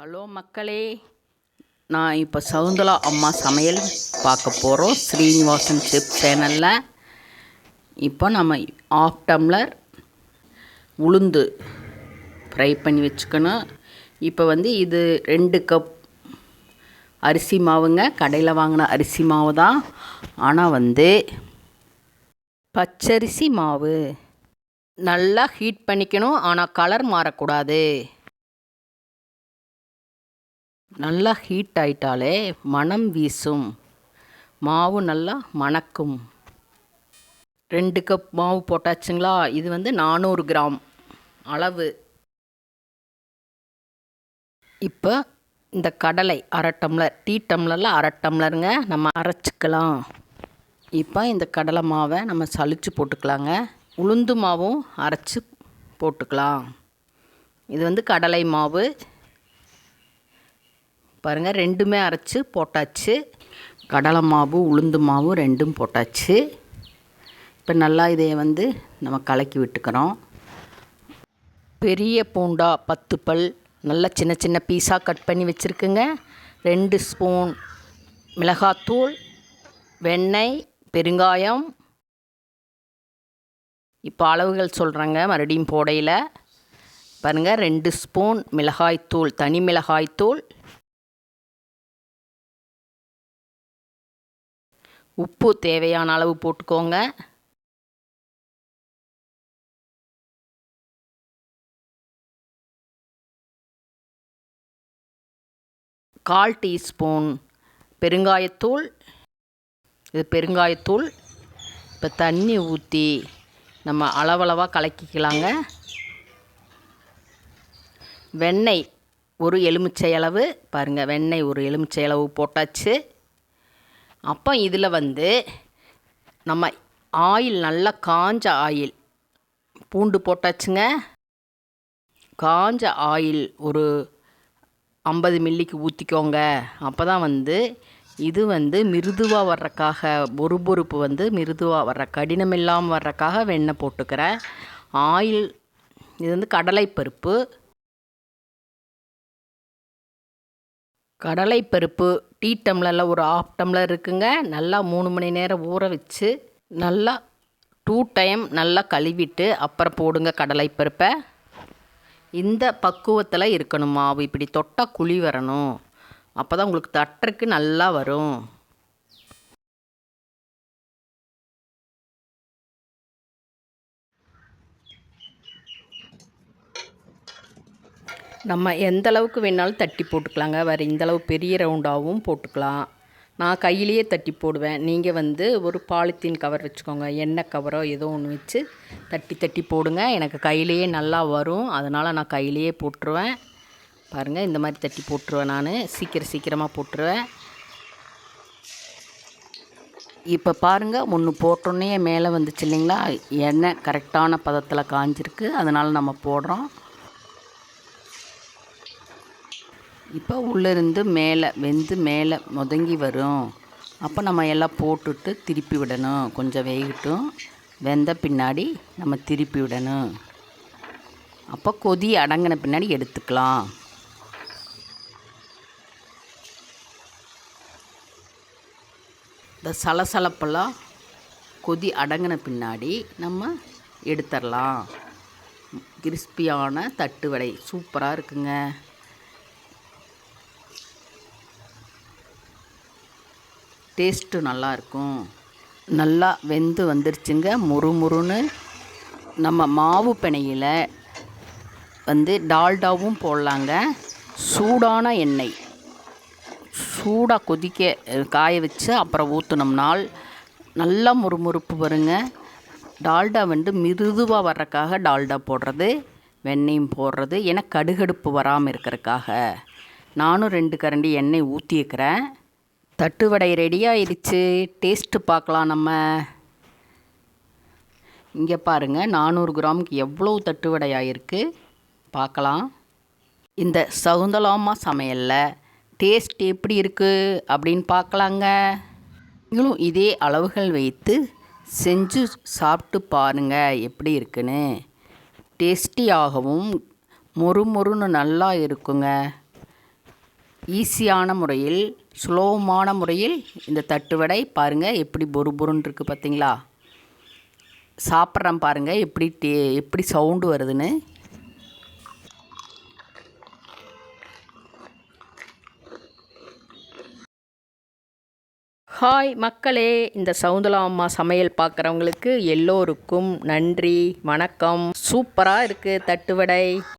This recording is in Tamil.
ஹலோ மக்களே நான் இப்போ சவுந்தலா அம்மா சமையல் பார்க்க போகிறோம் ஸ்ரீனிவாசன் செப் சேனலில். இப்போ நம்ம ஆஃப் டம்ளர் உளுந்து ஃப்ரை பண்ணி வச்சுக்கணும். இப்போ வந்து இது ரெண்டு கப் அரிசி மாவுங்க. கடையில் வாங்கின அரிசி மாவு தான். ஆனால் வந்து பச்சரிசி மாவு நல்லா ஹீட் பண்ணிக்கணும். ஆனால் கலர் மாறக்கூடாது. நல்லா ஹீட் ஆயிட்டாலே மணம் வீசும். மாவு நல்லா மணக்கும். ரெண்டு கப் மாவு போட்டாச்சுங்களா? இது வந்து நானூறு கிராம் அளவு. இப்போ இந்த கடலை அரை டம்ளர் டீ டம்ளரில் அரை டம்ளருங்க நம்ம அரைச்சிக்கலாம். இப்போ இந்த கடலை மாவை நம்ம சளிச்சு போட்டுக்கலாங்க. உளுந்து மாவும் அரைச்சி போட்டுக்கலாம். இது வந்து கடலை மாவு. பாருங்கள் ரெண்டுமே அரைச்சி போட்டாச்சு. கடலை மாவு உளுந்து மாவு ரெண்டும் போட்டாச்சு. இப்போ நல்லா இதை வந்து நம்ம கலக்கி விட்டுக்கிறோம். பெரிய பூண்டா பத்து பல் நல்லா சின்ன சின்ன பீஸாக கட் பண்ணி வச்சுருக்குங்க. ரெண்டு ஸ்பூன் மிளகாத்தூள் வெண்ணெய் பெருங்காயம். இப்போ அளவுகள் சொல்கிறேங்க மறுபடியும் போடையில். பாருங்கள் ரெண்டு ஸ்பூன் மிளகாய்த்தூள் தனி மிளகாய்த்தூள். உப்பு தேவையான அளவு போட்டுக்கோங்க. கால் டீஸ்பூன் பெருங்காயத்தூள். இது பெருங்காயத்தூள். இப்போ தண்ணி ஊற்றி நம்ம அளவளவாக கலக்கிக்கலாங்க. வெண்ணெய் ஒரு எலுமிச்சை அளவு. பாருங்கள் வெண்ணெய் ஒரு எலுமிச்சை அளவு போட்டாச்சு. அப்போ இதில் வந்து நம்ம ஆயில் நல்லா காஞ்ச ஆயில் பூண்டு போட்டாச்சுங்க. காஞ்ச ஆயில் ஒரு ஐம்பது மில்லிக்கு ஊற்றிக்கோங்க அப்போ தான் வந்து இது வந்து மிருதுவாக வர்றக்காக பொறுபொறுப்பு வந்து மிருதுவாக வர்ற கடினம் இல்லாமல் வர்றக்காக வெண்ணெய் போட்டுக்கிறேன் ஆயில். இது வந்து கடலைப்பருப்பு. கடலைப்பருப்பு டீ டம்ளரில் ஒரு ஆஃப் டம்ளர் இருக்குங்க. நல்லா மூணு மணி நேரம் ஊற வச்சு நல்லா டூ டைம் நல்லா கழுவிட்டு அப்புறம் போடுங்க கடலைப்பருப்பை. இந்த பக்குவத்தில் இருக்கணும் மாவு. இப்படி தொட்டால் குழி வரணும். அப்போ தான் உங்களுக்கு தட்டுறக்கு நல்லா வரும். நம்ம எந்த அளவுக்கு வேணாலும் தட்டி போட்டுக்கலாங்க. வேறு இந்தளவு பெரிய ரவுண்டாகவும் போட்டுக்கலாம். நான் கையிலேயே தட்டி போடுவேன். நீங்கள் வந்து ஒரு பாலித்தீன் கவர் வச்சுக்கோங்க. எண்ணெய் கவரோ ஏதோ ஒன்று வச்சு தட்டி தட்டி போடுங்க. எனக்கு கையிலேயே நல்லா வரும். அதனால் நான் கையிலேயே போட்டுருவேன். பாருங்கள் இந்த மாதிரி தட்டி போட்டுருவேன் நான். சீக்கிரம் சீக்கிரமாக போட்டுருவேன். இப்போ பாருங்கள் ஒன்று போட்டோன்னே மேலே வந்துச்சு இல்லைங்களா? எண்ணெய் கரெக்டான பதத்தில் காஞ்சிருக்கு. அதனால் நம்ம போடுறோம். இப்போ உள்ளேருந்து மேலே வெந்து மேலே முதங்கி வரும். அப்போ நம்ம எல்லாம் போட்டுட்டு திருப்பி விடணும். கொஞ்சம் வேகட்டும். வெந்த பின்னாடி நம்ம திருப்பி விடணும். அப்போ கொதி அடங்கின பின்னாடி எடுத்துக்கலாம். இந்த சலசலப்பெல்லாம் கொதி அடங்கின பின்னாடி நம்ம எடுத்துடலாம் கிறிஸ்பியான தட்டு வடை. சூப்பராக இருக்குங்க. டேஸ்ட்டு நல்லாயிருக்கும். நல்லா வெந்து வந்துருச்சுங்க முறுமுறுன்னு. நம்ம மாவு பிணையில் வந்து டால்டாவும் போடலாங்க. சூடான எண்ணெய். சூடாக கொதிக்க காய வச்சு அப்புறம் ஊற்றினோம்னால் நல்லா முறுமுறுப்பு வருங்க. டால்டா வந்து மிருதுவாக வர்றக்காக டால்டா போடுறது வெண்ணெயும் போடுறது. ஏன்னா கடுகடுப்பு வராமல் இருக்கிறதுக்காக. நானும் ரெண்டு கரண்டி எண்ணெய் ஊற்றிக்கிறேன் தட்டு வடை ரெடி ஆயிடுச்சு டேஸ்ட்டு பார்க்கலாம் நம்ம. இங்கே பாருங்கள் நானூறு கிராமுக்கு எவ்வளோ தட்டு வடை ஆயிருக்கு? பார்க்கலாம். இந்த சகுந்தலாமா சமையலில் டேஸ்ட் எப்படி இருக்குது அப்படின்னு பார்க்கலாங்க. நீங்களும் இதே அளவுகள் வைத்து செஞ்சு சாப்பிட்டு பாருங்கள் எப்படி இருக்குன்னு. டேஸ்டியாகவும் மொறு மொறுன்னு நல்லா இருக்குங்க. ஈஸியான முறையில் சுலபமான முறையில் இந்த தட்டு வடை பாருங்கள் எப்படி பொறு பொருன்னு இருக்குது பார்த்தீங்களா சாப்பிட்றேன் பாருங்கள் எப்படி டே எப்படி சவுண்டு வருதுன்னு. ஹாய் மக்களே இந்த சவுந்தலா அம்மா சமையல் பார்க்குறவங்களுக்கு எல்லோருக்கும் நன்றி வணக்கம். சூப்பராக இருக்குது தட்டுவடை.